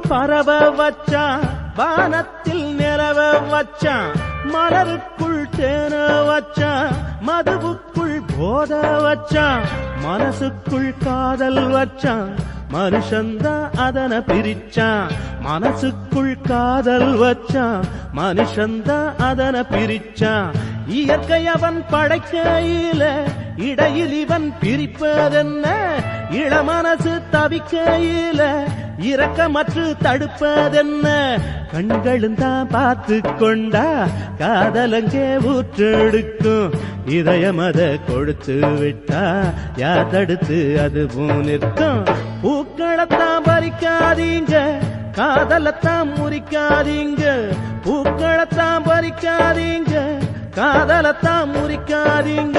பரவ வச்சான் வானத்தில் நிறவ வச்சான் மலருக்குள் தேன வச்சான் மதுவுக்குள் போத வச்சான் மனசுக்குள் காதல் வச்சான் மனுஷந்தான் அதன பிரிச்சான் மனசுக்குள் காதல் வச்சான் மனுஷந்தான் அதன பிரிச்சான். இயற்கை அவன் படைக்கையில இடையில் இவன் பிரிப்பதென்ன? இளமனசு தவிக்கையில இரக்கமற்று தடுப்பதென்ன? கண்களும் தான் பார்த்து கொண்டா காதலங்கே ஊற்றெடுக்கும். இதயம் அதை கொடுத்து விட்டா யார் தடுத்து அதுவும் நிற்கும்? பூக்களைத்தான் பறிக்காதீங்க காதலத்தான் முறிக்காதீங்க. பூக்களைத்தான் பறிக்காதீங்க காதலத்தான் முறிக்காதீங்க.